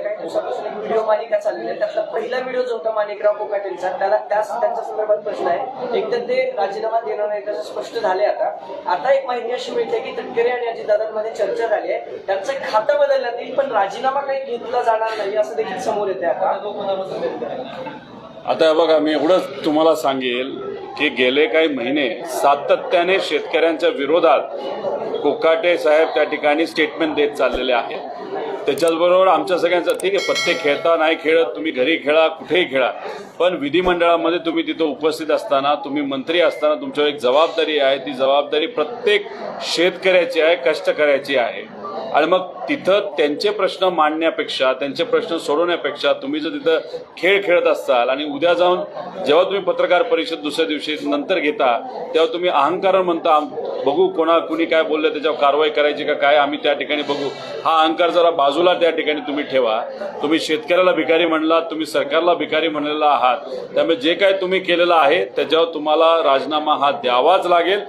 Video मालिका चाललेल्या त्यातला पहिला व्हिडिओ जो होता माणिकराव कोकाटेंचा त्याला त्याच त्यांच्या संदर्भात प्रश्न आहे. एक तर ते राजीनामा देणार नाही त्याचं स्पष्ट झाले आता. आता एक माहिती अशी मिळते की तटकरे आणि अजितदादांमध्ये चर्चा झाली आहे. त्यांचं खातं बदलण्यात येईल पण राजीनामा काही घेतला जाणार नाही असं देखील समोर येते आता. आता बघा मी एवढंच तुम्हाला सांगेल की गेले काही महिने सातत्याने शेतकऱ्यांच्या विरोधात कोकाटे साहेब त्या ठिकाणी स्टेटमेंट देत चाललेले आहेत. त्याच्याचबरोबर आमच्या सगळ्यांचं ठीक आहे पत्ते खेळता नाही खेळत तुम्ही घरी खेळा कुठेही खेळा. पण विधिमंडळामध्ये तुम्ही तिथं उपस्थित असताना तुम्ही मंत्री असताना तुमच्यावर एक जबाबदारी आहे. ती जबाबदारी प्रत्येक शेतकऱ्याची आहे कष्टकऱ्याची आहे. आणि मग तिथं त्यांचे प्रश्न मांडण्यापेक्षा त्यांचे प्रश्न सोडवण्यापेक्षा तुम्ही जर तिथं खेळ खेळत असाल आणि उद्या जाऊन जेव्हा तुम्ही पत्रकार परिषद दुसऱ्या दिवशी नंतर घेता तेव्हा तुम्ही अहंकार म्हणता आम- बघू कोणा कुणी काय बोललं त्याच्यावर कारवाई करायची का काय आम्ही त्या ठिकाणी बघू. हा अहंकार जरा बाजूला त्या ठिकाणी तुम्ही ठेवा. तुम्ही शेतकऱ्याला भिकारी म्हणलात तुम्ही सरकारला भिकारी म्हणलेला आहात. त्यामुळे जे काय तुम्ही केलेलं आहे त्याच्यावर तुम्हाला राजीनामा हा द्यावाच लागेल.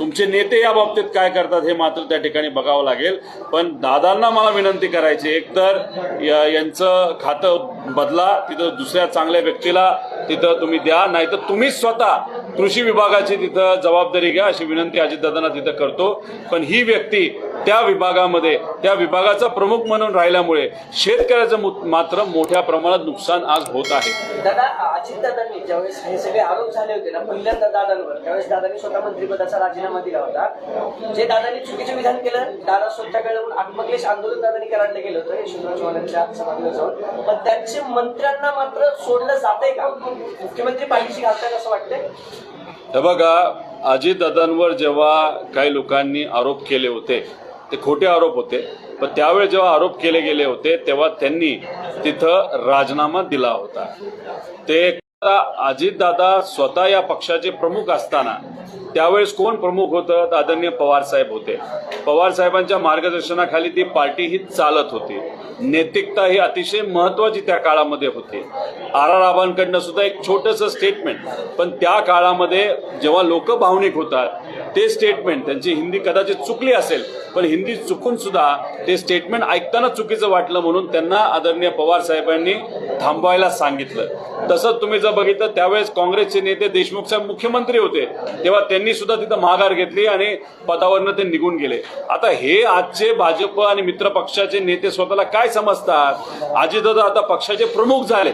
तुमचे नेते या बाबतीत काय करतात हे मात्र त्या ठिकाणी बघावं लागेल. पण दादांना मला विनंती करायची एक तर या- यांचं खातं बदला तिथं दुसऱ्या चांगल्या व्यक्तीला तिथं तुम्ही द्या नाहीतर तुम्हीच स्वतः कृषी विभागाची तिथं जबाबदारी घ्या अशी विनंती अजितदादांना तिथं करतो. पण ही व्यक्ती त्या विभागामध्ये त्या विभागाचा प्रमुख म्हणून राहिल्यामुळे शेतकऱ्याचं मात्र मोठ्या प्रमाणात नुकसान आज होत आहे. दादा अजितदादांनी ज्यावेळेस हे सगळे आरोप झाले होते ना पहिल्यांदा दादांवर त्यावेळेस दादांनी स्वतः मंत्रिपदाचा राजीनामा दिला होता. जे दादांनी चुकीचं विधान केलं दादा स्वतःकडे आत्मक्लेश आंदोलन दादांनी कराडला गेलं होतं यशवंतराव चव्हाणांच्या समाधीला जाऊन पण त्यांचे मंत्र्यांना मात्र सोडलं जातंय का? मुख्यमंत्री पाठीशी घालतायत असं वाटतंय? हे बघा अजितदादांवर जेव्हा काही लोकांनी आरोप केले होते ते खोटे आरोप होते. पण त्यावेळी जेव्हा आरोप केले गेले होते तेव्हा त्यांनी तिथं राजीनामा दिला होता. ते अजितदादा स्वतः या पक्षाचे प्रमुख असताना त्यावेळेस कोण प्रमुख होतं? तर आदरणीय पवार साहेब होते. पवार साहेबांच्या मार्गदर्शनाखाली ती पार्टी ही चालत होती. नैतिकता ही अतिशय महत्वाची त्या काळामध्ये होती. आर आर आबांकडनं सुद्धा एक छोटंसं स्टेटमेंट पण त्या काळामध्ये जेव्हा लोक भावनिक होतात ते स्टेटमेंट त्यांची हिंदी कदाचित चुकली असेल पण हिंदी चुकून सुद्धा ते स्टेटमेंट ऐकताना चुकीचं वाटलं म्हणून त्यांना आदरणीय पवार साहेबांनी थांबवायला सांगितलं. तसंच तुम्ही जर बघितलं त्यावेळेस काँग्रेसचे नेते देशमुख साहेब मुख्यमंत्री होते. तेव्हा त्यांनी त्यांनी सुद्धा तिथं माघार घेतली आणि पदावरनं ते निघून गेले. आता हे आजचे भाजप आणि मित्र पक्षाचे नेते स्वतःला काय समजतात? अजितदादा आता पक्षाचे प्रमुख झाले.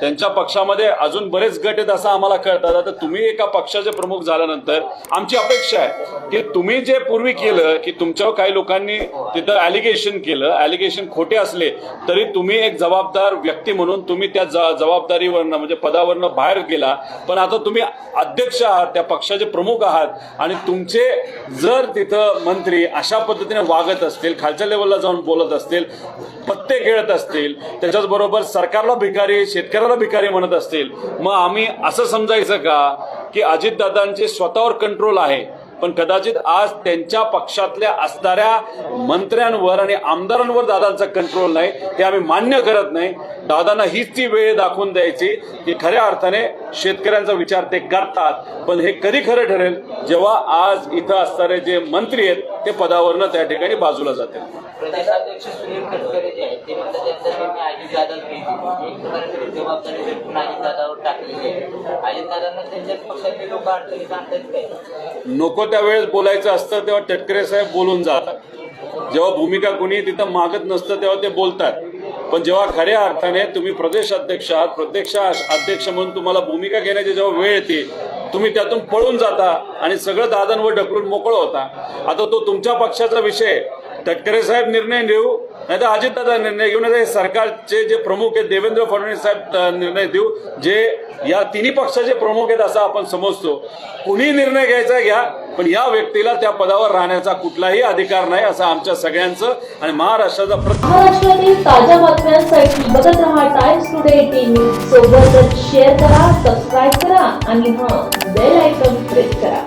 त्यांच्या पक्षामध्ये अजून बरेच गट आहेत असं आम्हाला कळतात. आता तुम्ही एका पक्षाचे प्रमुख झाल्यानंतर आमची अपेक्षा आहे की तुम्ही जे पूर्वी केलं की तुमच्यावर काही लोकांनी तिथं ॲलिगेशन केलं ॲलिगेशन खोटे असले तरी तुम्ही एक जबाबदार व्यक्ती म्हणून तुम्ही त्या जबाबदारीवरनं म्हणजे पदावरनं बाहेर गेला. पण आता तुम्ही अध्यक्ष आहात त्या पक्षाचे प्रमुख आहात आणि तुमचे जर तिथं मंत्री अशा पद्धतीने वागत असतील खालच्या लेवलला जाऊन बोलत असतील पत्ते खेळत असतील त्याच्याच बरोबर सरकारला भिकारी शेतकऱ्याला भिकारी म्हणत असतील. मग आम्ही असं समजायचं का की अजितदादांचे स्वतःवर कंट्रोल आहे पण कदाचित आज त्यांच्या पक्षातल्या असणाऱ्या मंत्र्यांवर आणि आमदारांवर दादांचा कंट्रोल नाही ते आम्ही मान्य करत नाही. दादांना हीच ती वेळ दाखवून द्यायची की खऱ्या अर्थाने शेतकऱ्यांचा विचार ते करतात. पण हे कधी खरं ठरेल? जेव्हा आज इथं असणारे जे मंत्री आहेत ते पदावरनं त्या ठिकाणी बाजूला जातील. प्रदेशाध्यक्ष सुनील तटकरे जे आहेत ते म्हणतात त्यांचा मी अजितदादाच घेतली एक प्रकारे जबाबदारी भेटून अजित अजितदादावर टाकलेली आहे. अजित दादांना त्यांच्याच पक्षातले लोक अडचणीत आणतात काय नको त्यावेळेस बोलायचं असतं तेव्हा तटकरे साहेब बोलून जातात. जेव्हा भूमिका कुणी तिथं मागत नसतं तेव्हा ते बोलतात. पण जेव्हा खऱ्या अर्थाने तुम्ही प्रदेश अध्यक्ष आहात प्रत्यक्ष अध्यक्ष म्हणून तुम्हाला भूमिका घेण्याची जेव्हा वेळ येते तुम्ही त्यातून पळून जाता आणि सगळं दादांवर ढकलून मोकळं होता. आता तो तुमच्या पक्षाचा विषय तटकरे साहेब निर्णय घेऊ नाही तर अजितदादा निर्णय घेऊ नाही सरकारचे जे प्रमुख आहेत देवेंद्र फडणवीस साहेब निर्णय देऊ जे या तिन्ही पक्षाचे प्रमुख आहेत असं आपण समजतो. कुणी निर्णय घ्यायचा घ्या पण या व्यक्तीला त्या पदावर राहण्याचा कुठलाही अधिकार नाही असं आमच्या सगळ्यांचं आणि महाराष्ट्राचा महाराष्ट्रातील ताज्या बातम्यांसाठी बघत राहा टाइम्स टुडे टीव्ही सोबतच शेअर करा सबस्क्राईब करा आणि हा बेल आयकॉन प्रेस करा.